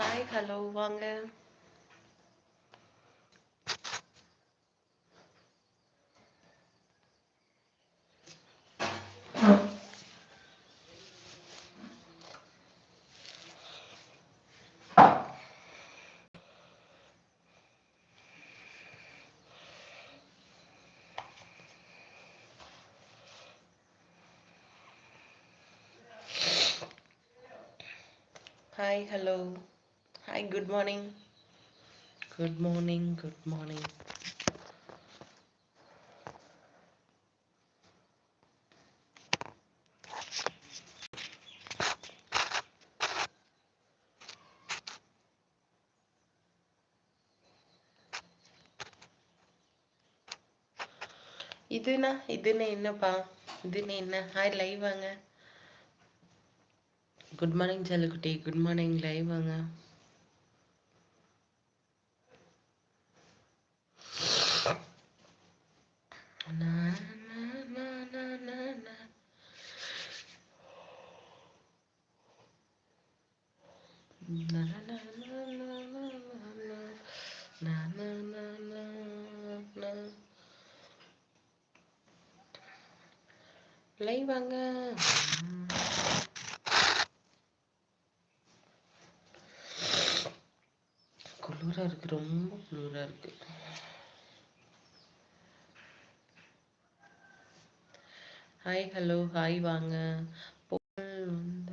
Hi hello வாங்க hi hello hi good morning good morning good morning இதுனா இதுன்னு என்னப்பா இதுன்னு என்ன ஹாய் லைவ் வாங்க குட் மார்னிங் செல்லக்குட்டி குட் மார்னிங் லைவ் வாங்க லைவ் வாங்க குளிரா இருக்கு ரொம்ப குளிரா இருக்கு. ஹாய் ஹலோ ஹாய் வாங்க பொங்கல் வந்த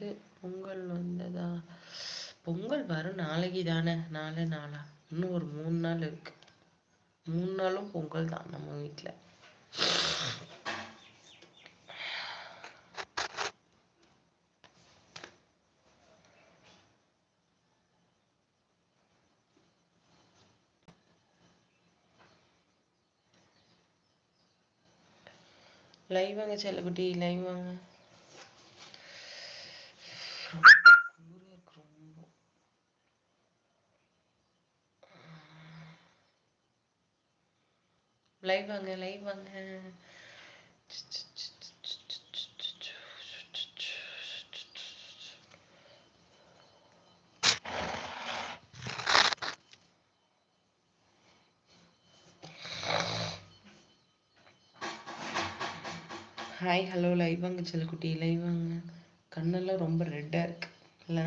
வந்து பொங்கல் வந்ததா? பொங்கல் வரும் நாளைக்கு தானே. நாளை நாளா. இன்னும் ஒரு மூணு நாள் இருக்கு. மூணு நாளும் பொங்கல் தான் நம்ம வீட்டில் லைவ் வாங்க செல்லக்குட்டி லைவ் வாங்க குளிரா இருக்கு ரொம்ப லைவ் வாங்க லைவ் வாங்க. ஹாய் ஹலோ லைவ் வாங்க செல்லுக்குட்டி லைவ் வாங்க. கண்ணெல்லாம் ரொம்ப ரெட்டா இருக்கு இல்ல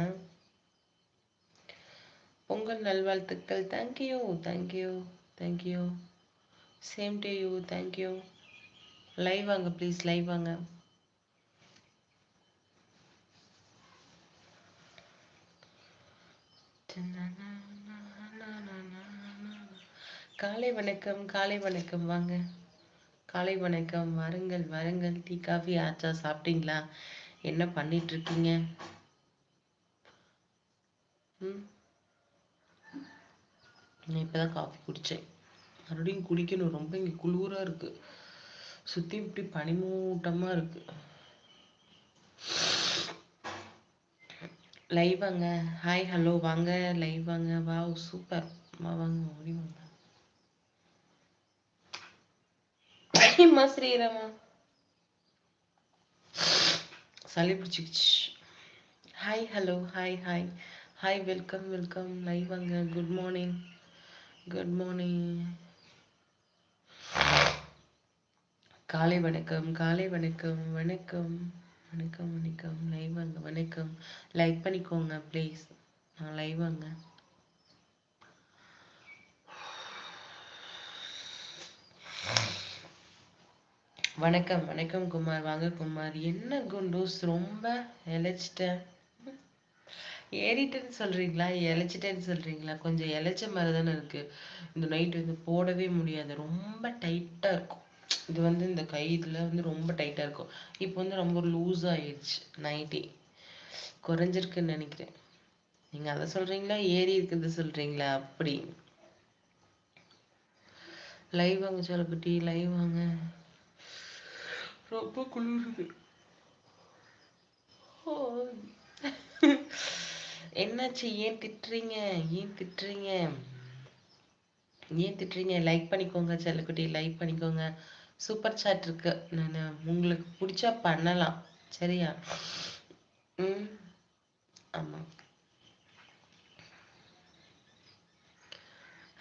பொங்கல் நல்வாழ்த்துக்கள். Thank you thank you thank you same to you thank you live வாங்க ப்ளீஸ் லைவ் வாங்க. காலை வணக்கம் காலை வணக்கம். வாங்க. காலை வணக்கம். வாருங்கள் வாருங்கள். டீ காஃபி ஆச்சா சாப்பிட்டீங்களா? என்ன பண்ணிட்டு இருக்கீங்க? ம்? நான் இப்பதான் காஃபி குடிச்சேன். மறுபடியும் குடிக்கணும் ரொம்ப இங்கே குளிராக இருக்கு. சுற்றி இப்படி பனிமூட்டமாக இருக்கு. லைவ் வாங்க. ஹாய் ஹலோ வாங்க. லைவ் வாங்க. வாவ் சூப்பர் வாங்க. ஓடி வாங்க. அம்மா ஸ்ரீராமா சளி பிடிச்சிக்கிச்சு. Hi hello hi hi hi welcome welcome live வாங்க. குட் மார்னிங் குட் மார்னிங் காலை வணக்கம் காலை வணக்கம் வணக்கம் வணக்கம் வணக்கம். லைவ் வாங்க வணக்கம். லைக் பண்ணிக்கோங்க ப்ளீஸ் நான் லைவ் வாங்க. வணக்கம் வணக்கம் குமார். வாங்க குமார். என்ன குண்டூஸ்? ரொம்ப இழைச்சிட்டேன். ஏறிட்டேன்னு சொல்றீங்களா? இழைச்சிட்டேன்னு சொல்றீங்களா? கொஞ்சம் இழைச்ச மாதிரி தானே இருக்கு. இந்த நைட் வந்து போடவே முடியாது. ரொம்ப டைட்டா இருக்கும். இது வந்து இந்த கை இதுல வந்து ரொம்ப டைட்டா இருக்கும். இப்போ வந்து ரொம்ப லூஸ் ஆயிடுச்சு நைட்டி. குறைஞ்சிருக்குன்னு நினைக்கிறேன். நீங்க அதை சொல்றீங்களா? ஏறி இருக்குது சொல்றீங்களா? அப்படி. லைவ் வாங்க சொல்லக்குட்டி லைவ் வாங்க. ரொம்ப குளிருது. என்னாச்சு? ஏன் திட்டுறீங்க? ஏன் திட்டுறீங்க? ஏன் திட்டுறீங்க? லைக் பண்ணிக்கோங்க செல்லக்குட்டி லைக் பண்ணிக்கோங்க. சூப்பர் சாட் இருக்கு. நான் உங்களுக்கு பிடிச்சா பண்ணலாம். சரியா? ம். ஆமாம்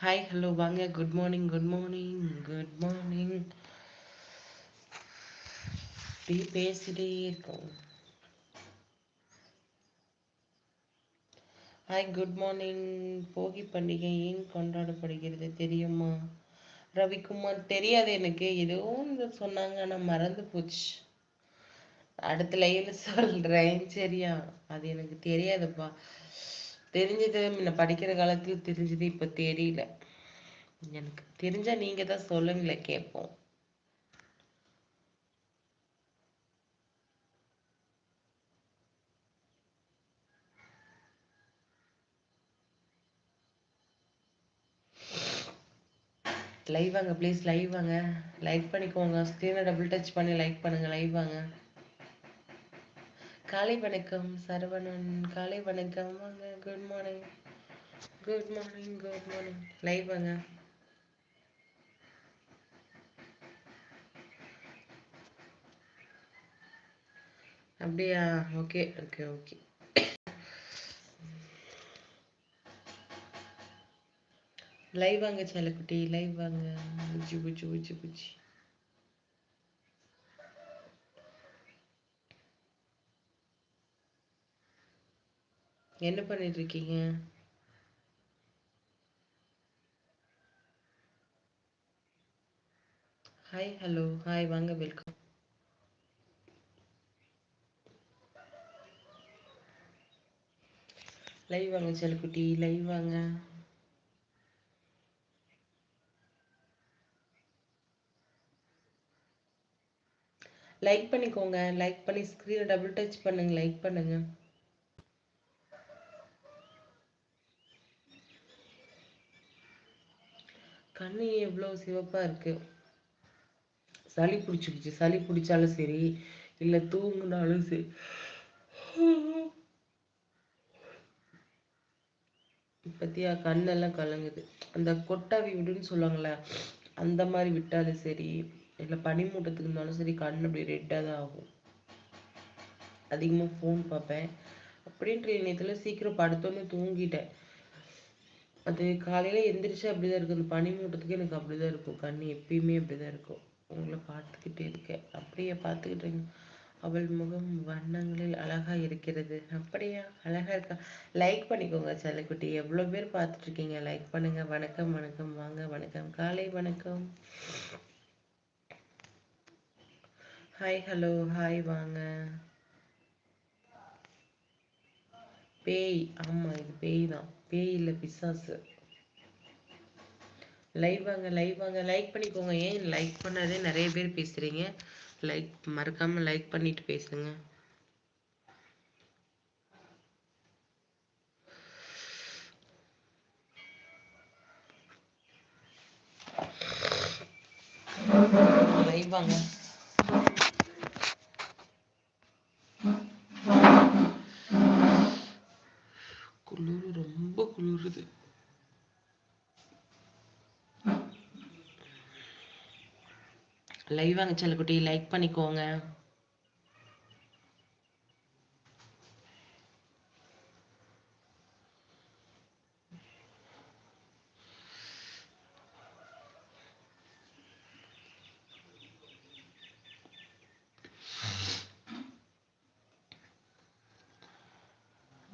ஹாய் ஹலோ வாங்க. Good morning good morning good morning அப்படியே பேசிட்டே இருக்கோம். ஹாய் குட் மார்னிங் போகி பண்டிகை ஏன் கொண்டாடப்படுகிறது தெரியுமா? ரவிக்குமார் தெரியாது எனக்கு. ஏதோ ஒன்று சொன்னாங்க ஆனால் மறந்து போச்சு. அடுத்த லைன் சொல்றேன். சரியா? அது எனக்கு தெரியாதுப்பா. தெரிஞ்சது முன்ன படிக்கிற காலத்துல தெரிஞ்சது இப்ப தெரியல. எனக்கு தெரிஞ்சா நீங்க தான் சொல்லுங்களேன் கேட்போம். லைவ் வாங்க ப்ளீஸ் லைவ் வாங்க. லைக் பண்ணிக்கோங்க. ஸ்க்ரீனை டபுள் டச் பண்ணி லைக் பண்ணுங்க லைவ் வாங்க. காலை வணக்கம் சரவணன். காலை வணக்கம். வாங்க good morning good morning good morning live வாங்க. அப்படியா? ஓகே ஓகே ஓகே லைவ் வாங்க செல்லக்குட்டி. லைவ் வாங்க. புஜி புஜி புஜி புஜி என்ன பண்ணிட்டு இருக்கீங்க ஹாய் ஹலோ ஹாய் வாங்க வெல்கம் லைவ் வாங்க செல்குட்டி லைவ் வாங்க. லைக் பண்ணிக்கோங்க. லைக் பண்ணி ஸ்க்ரீனை டபுள் டச் பண்ணுங்க. லைக் பண்ணுங்க. கண்ணு எவ்வளோ சிவப்பா இருக்கு? சளி பிடிச்சிருச்சு. சளி பிடிச்சாலும் சரி இல்லை தூங்குனாலும் சரி. பத்தியா கண்ணெல்லாம் கலங்குது. அந்த கொட்டாவி விடுன்னு சொல்லுவாங்களே அந்த மாதிரி விட்டாலும் சரி. இல்லை பனிமூட்டத்துக்கு இருந்தாலும் சரி கண் அப்படி ரெட்டாக தான் ஆகும். அதிகமாக ஃபோன் பார்ப்பேன். அப்படின்ற இணையத்தில் சீக்கிரம் படுத்தோன்னு தூங்கிட்டேன். அது காலையில் எந்திரிச்சு அப்படிதான் இருக்கும். அந்த பனிமூட்டத்துக்கு எனக்கு அப்படிதான் இருக்கும். கண் எப்பயுமே அப்படிதான் இருக்கும். உங்களை பார்த்துக்கிட்டே இருக்கேன். அப்படியே பார்த்துக்கிட்டு அவள் முகம் வண்ணங்களில் அழகா இருக்கிறது. அப்படியா? அழகா இருக்கா? லைக் பண்ணிக்கோங்க செல்லக்குட்டி. எவ்வளோ பேர் பார்த்துட்டு இருக்கீங்க? லைக் பண்ணுங்க. வணக்கம் வணக்கம். வாங்க வணக்கம். காலை வணக்கம். ஹாய் ஹலோ ஹாய் வாங்க. பேய் ஆமா இது பேய் தான். பேய் இல்லை பிசாசு. லைவ் வாங்க லைவ் வாங்க. லைக் பண்ணிக்கோங்க. ஏன் லைக் பண்ணாதே நிறைய பேர் பேசுறீங்க. லைக் மறக்காம லைக் பண்ணிட்டு பேசுங்க. லைவ் வாங்க. குளிர் ரொம்ப குளிருது. லைவ் வாங்க செல்லக்குட்டி லைக் பண்ணிக்கோங்க.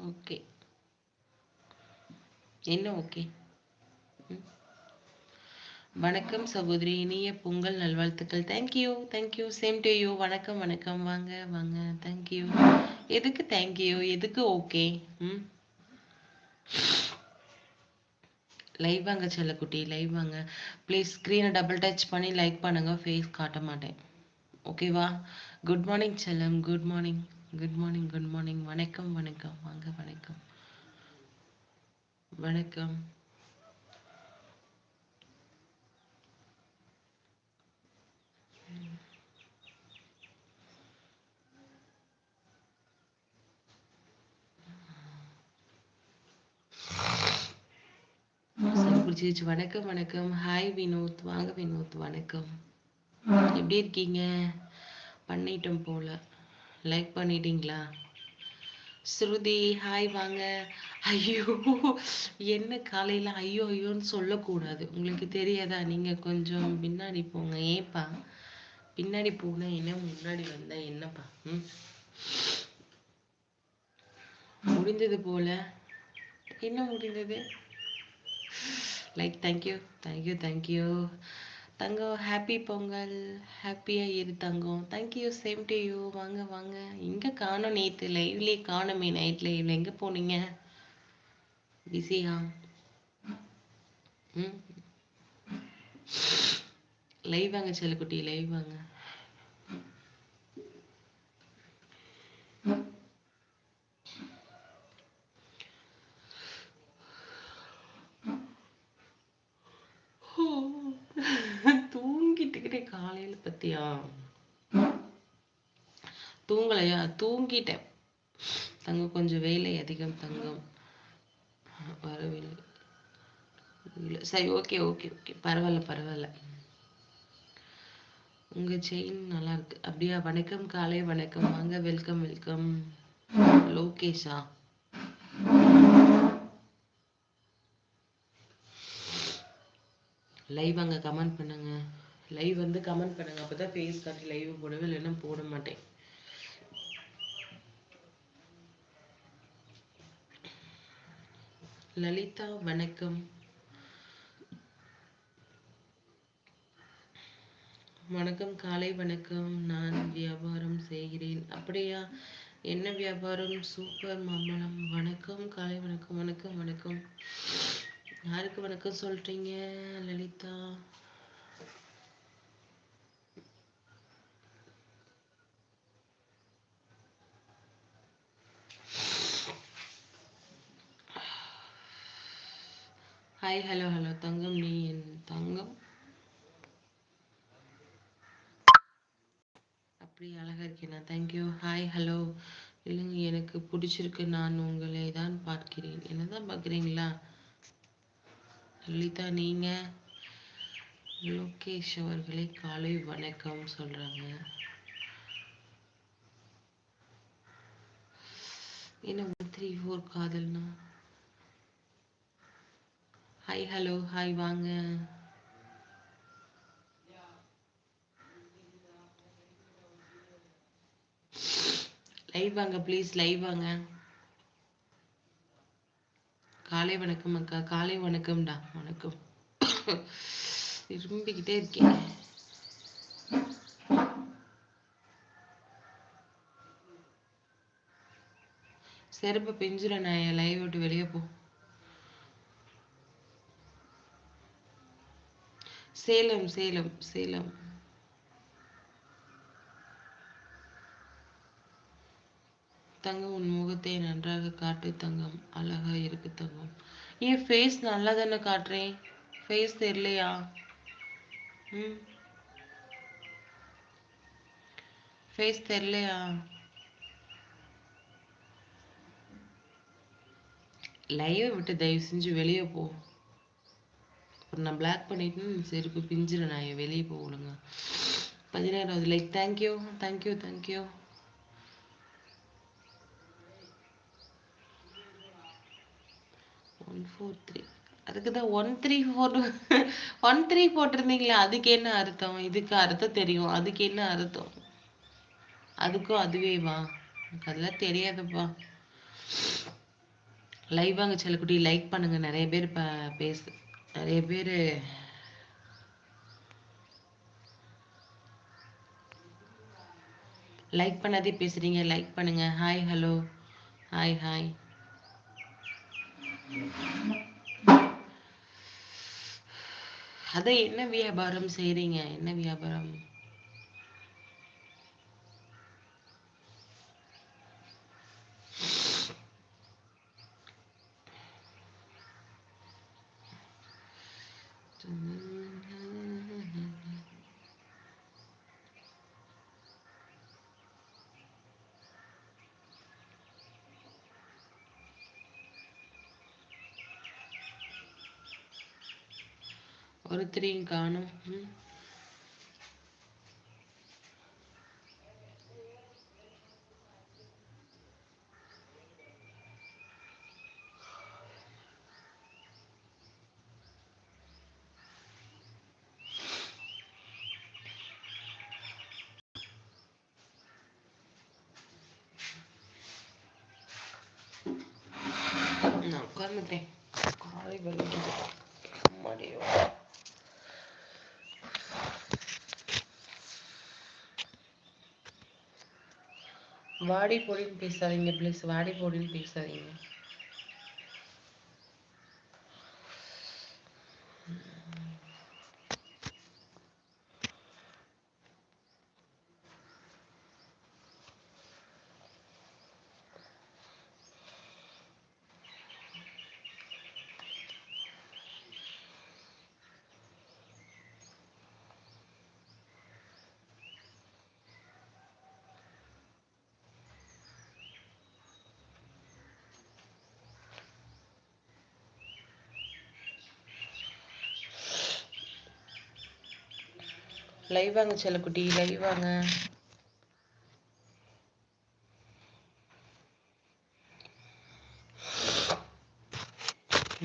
ஓகே என்ன ஓகே? வணக்கம் சகோதரி இனிய பொங்கல் நல்வாழ்த்துக்கள். Thank you thank you same to you வணக்கம் வணக்கம். வாங்க வாங்க. தேங்க்யூ எதுக்கு தேங்க்யூ எதுக்கு ஓகே ம். லைவ் வாங்க செல்லக்குட்டி லைவ் வாங்க. ப்ளீஸ் ஸ்க்ரீனை டபுள் டச் பண்ணி லைக் பண்ணுங்க. ஃபேஸ் காட்ட மாட்டேன். ஓகேவா குட் மார்னிங் செல்லம். Good morning good morning good morning வணக்கம் வணக்கம். வாங்க வணக்கம். வணக்கம். வணக்கம் வணக்கம். ஹாய் வினோத். வாங்க வினோத். வணக்கம். எப்படி இருக்கீங்க? பண்ணிட்டோம் போல. லைக் பண்ணிட்டீங்களா? ஸ்ருதி ஹாய் வாங்க. ஐயோ என்ன காலையில ஐயோ ஐயோன்னு சொல்லக்கூடாது. உங்களுக்கு தெரியாதா? நீங்க கொஞ்சம் பின்னாடி போங்க. ஏப்பா பின்னாடி போனா என்ன? முன்னாடி வந்தா என்னப்பா? ம்? முடிந்தது போல. என்ன முடிந்தது? Like thank you thank you thank you Thangam happy Pongal ஹாப்பியாக இரு தங்கம். Thank you same to you வாங்க வாங்க. எங்கே காணும் நேற்று லைவ்லேயே காணுமே நைட் லைவ்ல எங்கே போனீங்க? பிஸியா ம். லைவ் வாங்க செல்லக்குட்டி. லைவ் வாங்க தூங்கிட்டுக்கிட்டே காலையில பத்தியா நான் தூங்கிட்டேன். தங்கம் கொஞ்சம் வேலை அதிகம் தங்கம். வரவில்லை. இல்லை. சரி ஓகே ஓகே ஓகே. பரவாயில்ல பரவாயில்ல. உங்க செயின் நல்லா இருக்கு. அப்படியா? வணக்கம் காலை வணக்கம். வாங்க வெல்கம் வெல்கம். லோகேஷா? லைவ் அங்கே கமெண்ட் பண்ணுங்க. லைவ் வந்து கமெண்ட் பண்ணுங்க. அப்பதான் ஃபேஸ் காட்டி லைவ் போடுவேன். இல்லைன்னா போட மாட்டேன். லலிதா வணக்கம். வணக்கம் காலை வணக்கம். நான் வியாபாரம் செய்கிறேன். அப்படியா? என்ன வியாபாரம்? சூப்பர் மாம்பழம். வணக்கம் காலை வணக்கம் வணக்கம் வணக்கம். யாருக்கு வணக்கம் சொல்றீங்க லலிதா? ஹாய் ஹலோ ஹலோ தங்கம் நீ என் தங்கம். அப்படி அழகா இருக்கேனா தேங்க்யூ ஹாய் ஹலோ இல்லைங்க எனக்கு பிடிச்சிருக்கு. நான் உங்களை தான் பார்க்கிறேன். என்னதான் பார்க்குறீங்களா? லலிதா நீங்க? லோகேஷ் அவர்களே காலை வணக்கம் சொல்றாங்க. என்ன த்ரீ ஃபோர் காதல்னா? ஹாய் ஹலோ ஹாய் வாங்க. லைவ் வாங்க ப்ளீஸ் லைவ் வாங்க. காலை வணக்கம் அக்கா. காலை வணக்கம்டா. வணக்கம். விரும்பிக்கிட்டே இருக்கேன் செருப்பு பிஞ்சிட நான் லைவ் விட்டு வெளியே போ. சேலம் சேலம் சேலம். தங்கம் உன் முகத்தை நன்றாக காட்டு தங்கம் அழகா இருக்கு தங்கம். ஏன் ஃபேஸ் நல்லா தானே காட்டுறேன் ஃபேஸ் தெரியலையா? ம். ஃபேஸ் தெரியலையா? லைவை விட்டு தயவு செஞ்சு வெளியே போ. அப்புறம் நான் பிளாக் பண்ணிட்டு செருப்பு பிஞ்சிட நான் வெளியே போகணுங்க பதினேழாவது like thank you thank you thank you one four three அதுக்கு தான் one three four one three போட்டிருந்தீங்களே அதுக்கு என்ன அர்த்தம்? இதுக்கு அர்த்தம் தெரியும். அதுக்கு என்ன அர்த்தம்? அதுக்கும் அதுவே வா எனக்கு அதெல்லாம் தெரியாதுப்பா. லைவ் வாங்க செல்லக்குட்டி லைக் பண்ணுங்க. நிறைய பேர் இப்போ பேசு. நிறைய பேர் லைக் பண்ணாதே பேசுறீங்க லைக் பண்ணுங்க. ஹாய் ஹலோ ஹாய் ஹாய் அதான் என்ன வியாபாரம் செய்றீங்க? என்ன வியாபாரம்? गानों No, cómete. வாடி போடின்னு பேசாதீங்க ப்ளீஸ் வாடி போடின்னு பேசாதீங்க. லைவ் வாங்க செல்லக்குட்டி லைவ் வாங்க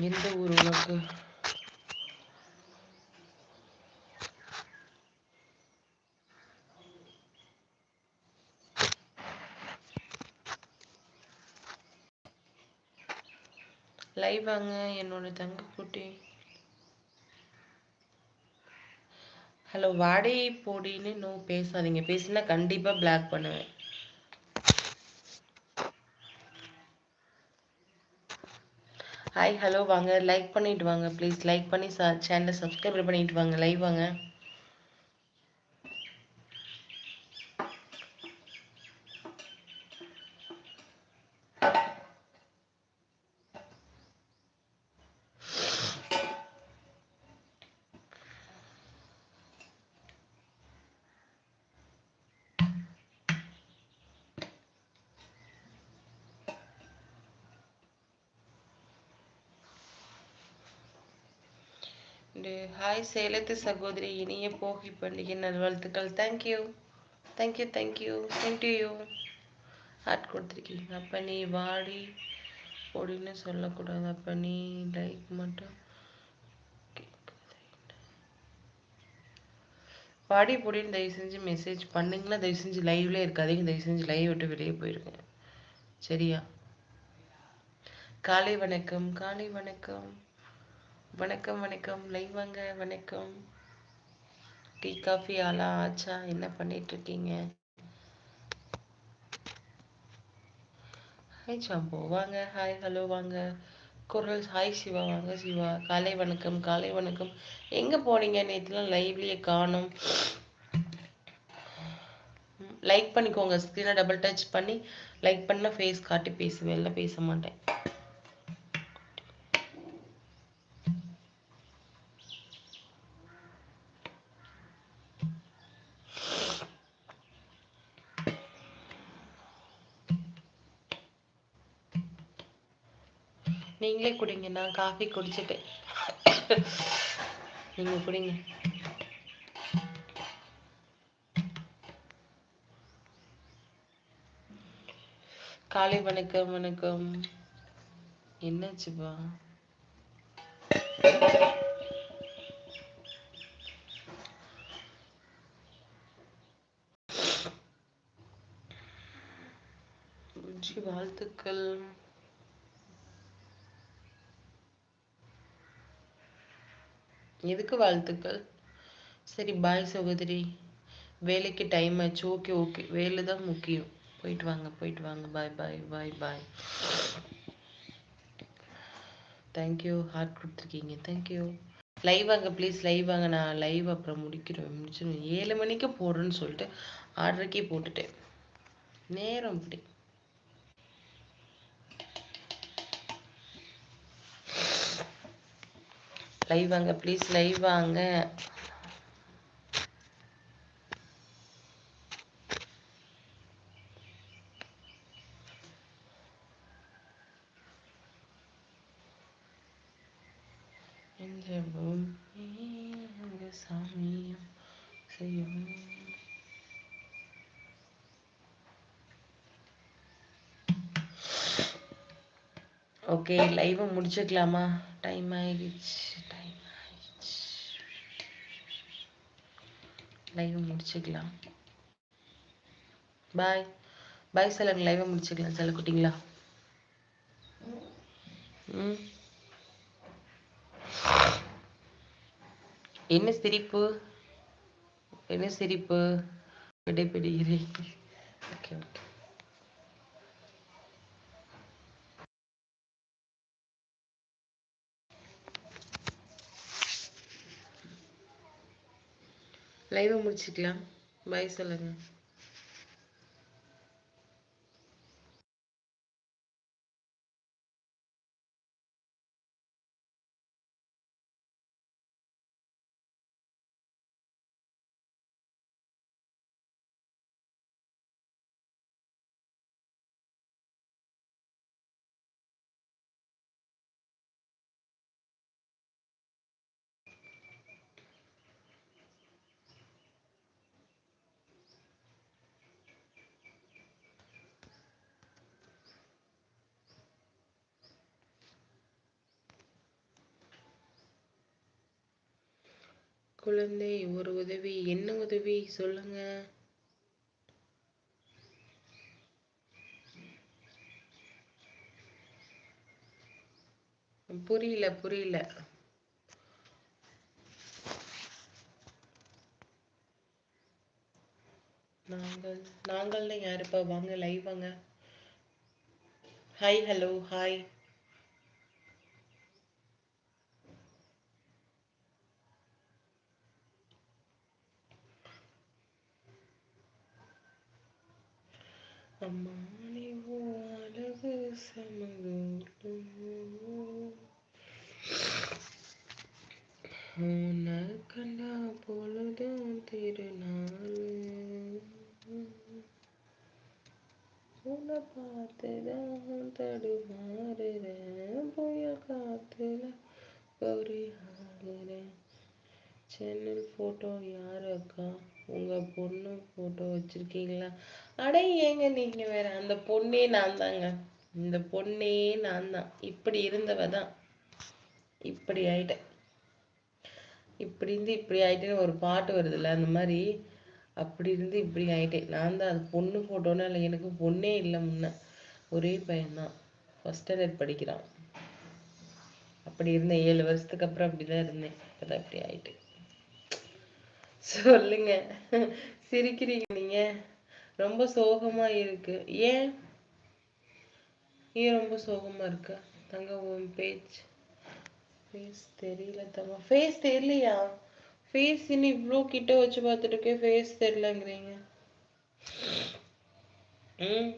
எந்த ஊர் உனக்கு? லைவ் வாங்க என்னோட தங்க குட்டி. ஹலோ வாடகை போடின்னு நோ பேசாதீங்க. பேசினா கண்டிப்பாக பிளாக் பண்ணுவேன். ஹாய் ஹலோ வாங்க. லைக் பண்ணிட்டு வாங்க ப்ளீஸ் லைக் பண்ணி சேனலை சப்ஸ்கிரைப் பண்ணிட்டு வாங்க. லைவ் வாங்க. ஹாய் சேலத்து சகோதரி இனிய போகி பண்டிகை நல்வாழ்த்துக்கள் thank you thank you thank you same to you heart கொடுத்துருக்கீங்க. அப்போ நீ வாடி பொடின்னு சொல்லக்கூடாது. அப்போ நீ லைக் மட்டும் வாடி பொடின்னு தயவு செஞ்சு மெசேஜ் பண்ணுங்கன்னா தயவு செஞ்சு லைவ்ல இருக்காதீங்க. தயவு செஞ்சு லைவ் விட்டு வெளியே போயிருங்க. சரியா? காலை வணக்கம் காலை வணக்கம். வணக்கம் வணக்கம். லைவ் வாங்க. வணக்கம். டீ காஃபி ஆலா ஆச்சா? என்ன பண்ணிட்டு இருக்கீங்க ஹாய் சாம்போ வாங்க. ஹாய் ஹலோ வாங்க. குரல். ஹாய் சிவா. வாங்க சிவா. காலை வணக்கம் காலை வணக்கம். எங்க போனீங்க? நேற்றுலாம் லைவ்லயே காணும். லைக் பண்ணிக்கோங்க. ஸ்க்ரீனை டபுள் டச் பண்ணி லைக் பண்ண ஃபேஸ் காட்டி பேசுவேன். இல்லை பேச மாட்டேன். நீங்களே குடிங்க நான் காஃபி குடிச்சிட்டேன் நீங்க குடிங்க. காலை வணக்கம் வணக்கம். என்னாச்சுப்பா புஜ்ஜி வாழ்த்துக்கள் எதுக்கு வாழ்த்துக்கள்? சரி பாய் சகோதரி. வேலைக்கு டைம் ஆச்சு. ஓகே ஓகே வேலை தான் முக்கியம். போயிட்டு வாங்க போயிட்டு வாங்க. Bye bye bye bye thank you heart கொடுத்துருக்கீங்க. தேங்க்யூ லைவ் வாங்க ப்ளீஸ் லைவ் வாங்க. நான் லைவ் அப்புறம் முடிக்கிறேன். முடிச்சு ஏழு மணிக்கு போடுறேன்னு சொல்லிட்டு ஆர்டருக்கே போட்டுட்டேன். நேரம் அப்படி லைவ் வாங்க ப்ளீஸ் லைவ் வாங்க இந்த பூமி அங்க சாமியும் செய்யும் ஓகே லைவை முடிச்சுக்கலாமா? டைம் ஆயிடுச்சு டைம் ஆயிடுச்சு. லைவ் முடிச்சுக்கலாம். பாய் பாய் சொல்லுங்க லைவை முடிச்சுக்கலாம் செல்ல குட்டிங்களா? ம். என்ன சிரிப்பு? என்ன சிரிப்பு? விடைபெறுகிறேன் ஓகே ஓகே லைவை முடிச்சுக்கலாம். பாய் சொல்லுங்கள் குழந்தை ஒரு உதவி. என்ன உதவி? சொல்லுங்க. புரியல புரியல. நாங்கள் நாங்கள்னு யாருப்பா? வாங்க லைவ் வாங்க. ஹாய் ஹலோ ஹாய் அம்மா நீ அழகு சமதூரம் உன்னை கண்டா பொழுதும் திருநாள் உன்னை பார்த்துதான் தடுமாறுறேன் புயல் காத்துல பொறி ஆகுறேன் சேனல் ஃபோட்டோ யார் அக்கா? உங்க பொண்ணு ஃபோட்டோ வச்சிருக்கீங்களா? அட ஏங்க நீங்க வேற? அந்த பொண்ணே நான் தாங்க. இந்த பொண்ணே நான் தான் இப்படி இருந்தவ தான் இப்படி ஆயிட்டேன். இப்படி இருந்து இப்படி ஆயிட்டேன்னு ஒரு பாட்டு வருதுல்ல அந்த மாதிரி. அப்படி இருந்து இப்படி ஆயிட்டேன். நான் தான் அது பொண்ணு ஃபோட்டோன்னா இல்லை எனக்கு பொண்ணே இல்லை முன்ன. ஒரே பையன்தான். ஃபர்ஸ்ட் ஸ்டாண்டர்ட் படிக்கிறான். அப்படி இருந்தேன். ஏழு வருஷத்துக்கு அப்புறம் அப்படிதான் இருந்தேன். இப்பதான் இப்படி ஆயிட்டு சொல்லுங்க. சிரிக்கிறீங்க நீங்க. ரொம்ப சோகமா இருக்கு. ஏன்? ஏன் ரொம்ப சோகமா இருக்க. தங்க உன் பேஜ் ஃபேஸ் தெரியல தங்க. ஃபேஸ் தெரியலையா? ஃபேஸ் இனி இவ்வளோ கிட்ட வச்சு பார்த்துட்டு இருக்கேன் ஃபேஸ் தெரியலங்கிறீங்க. ம்.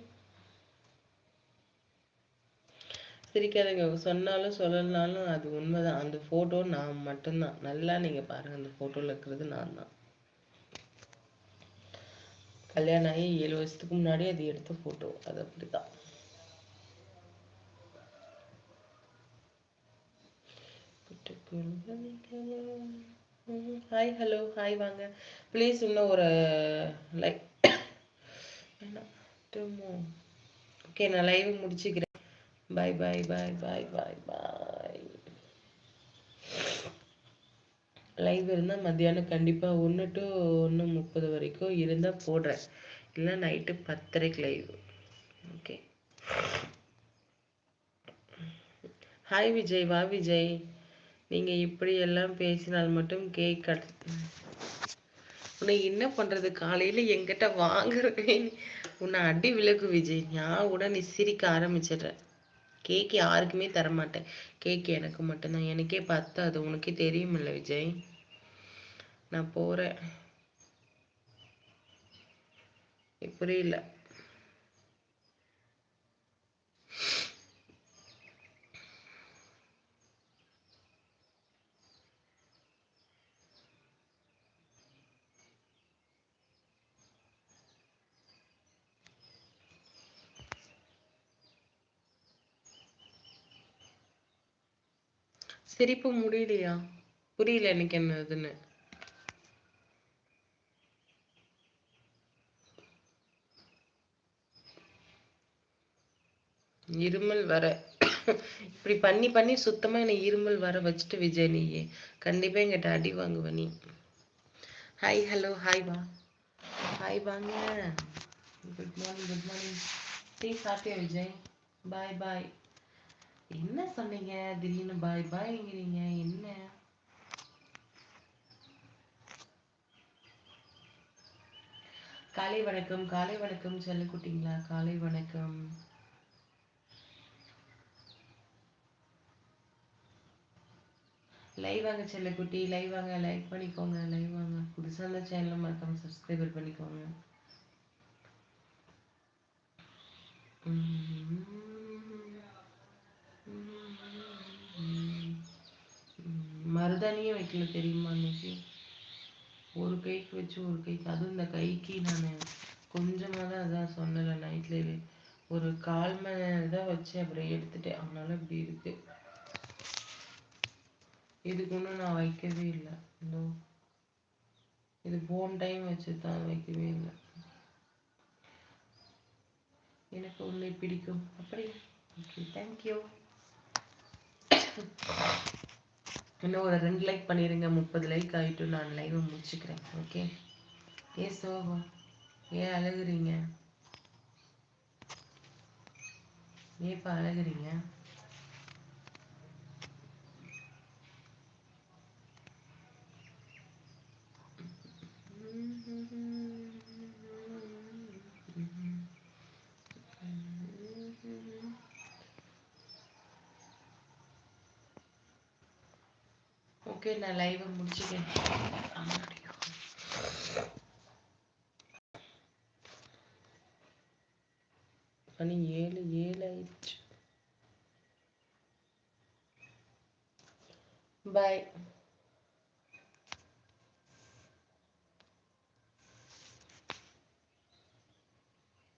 சிரிக்காதீங்க. சொன்னாலும் சொல்லலனாலும் அது உண்மைதான். அந்த ஃபோட்டோ நான் மட்டும்தான். நல்லா நீங்க பாருங்க. அந்த ஃபோட்டோவில் இருக்கிறது நான் தான் கல்யாணம் ஆகி ஏழு வருஷத்துக்கு முன்னாடி அது எடுத்த ஃபோட்டோ அது அப்படிதான். ஹாய் ஹலோ ஹாய் வாங்க. ப்ளீஸ் இன்னும் ஒரு லைக் ஓகே நான் லைவ் முடிச்சுக்கிறேன். பாய் பாய் பாய் பாய் பாய் பாய் லைவ் இருந்தால் மத்தியானம் கண்டிப்பாக ஒன்று டு ஒன்று முப்பது வரைக்கும் இருந்தால் போடுறேன். இல்லை நைட்டு பத்தரைக்கு லைவ் ஓகே ஹாய் விஜய். வா விஜய். நீங்கள் இப்படி எல்லாம் பேசினால் மட்டும் கேக் கட் உன்னை என்ன பண்றது? காலையில எங்கிட்ட வாங்குறவே உன்னை அடி விலகு விஜய். நான் கூட நீ சிரிக்க ஆரம்பிச்சிடுற. கேக் யாருக்குமே தர மாட்டேன் கேக் எனக்கு மட்டும்தான். எனக்கே பத்தாது. உனக்கே தெரியுமில்ல விஜய். நான் போறேன். புரியல சிரிப்பு முடியலையா? புரியல எனக்கு என்னதுன்னு. இருமல் வர. இப்படி பண்ணி பண்ணி சுத்தமா என்னை இருமல் வர வச்சுட்டு விஜய் நீயே. கண்டிப்பா எங்கிட்ட அடி வாங்குவ நீ. ஹாய் ஹலோ ஹாய் வா. ஹாய் வாங்க. Good morning good morning tea சாப்பிட்டியா விஜய்? பாய் பாய் என்ன சொன்னீங்க? திடீர்னு பாய் பாய்ங்கிறீங்க என்ன? காலை வணக்கம் காலை வணக்கம் செல்லக்குட்டிங்களா காலை வணக்கம். லைவ் வாங்க செல்லக்குட்டி லைவ் வாங்க. லைக் பண்ணிக்கோங்க லைவ் வாங்க. புதுசாக அந்த சேனலை மறக்காம சப்ஸ்கிரைபர் பண்ணிக்கோங்க. மருதாணியே வைக்கல தெரியுமா இன்னைக்கு ஒரு கைக்கு வச்சு ஒரு கைக்கு. அதுவும் இந்த கைக்கு நான் கொஞ்சமாக தான் அதான் சொன்னல நைட்லேயே ஒரு கால் மணி நேரம் தான் வச்சு அப்புறம் எடுத்துட்டேன். அதனால இப்படி இருக்கு. இதுக்கு ஒன்றும் நான் வைக்கவே இல்லை. இதோ இது போன் டைம் வச்சு தான் வைக்கவே இல்லை. எனக்கு உன்னை பிடிக்கும். அப்படி ஓகே தேங்க்யூ இன்னும் ஒரு ரெண்டு லைக் பண்ணிடுங்க முப்பது லைக் ஆகிட்டு நான் லைவை முடிச்சுக்கிறேன். ஓகே ஏ சோகம்? ஏன் அழுகுறீங்க? ஏப்பா அழகுறீங்க? ஓகே நான் லைவை முடிச்சுக்கேன் மணி ஏழு ஏழு ஆயிடுச்சு. பாய்